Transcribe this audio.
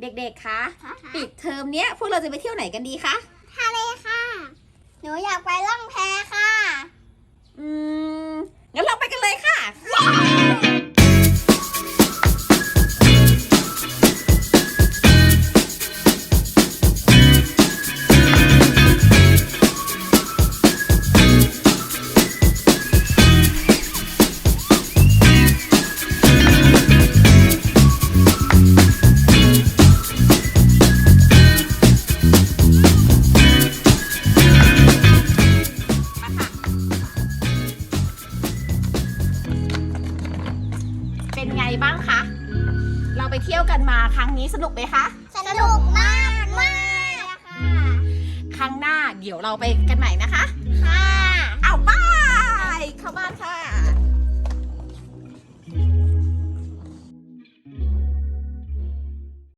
เด็กๆ คะค่ะปิดเทอมเนี้ยพวกเราจะไปเที่ยวไหนกันดีคะ ทะเลค่ะ หนูอยากไปล่องแพ เป็นไงบ้างคะ เราไปเที่ยวกันมาครั้งนี้สนุกไหมคะ สนุกมากมากค่ะ ครั้งหน้าเดี๋ยวเราไปกันใหม่นะคะ ค่ะ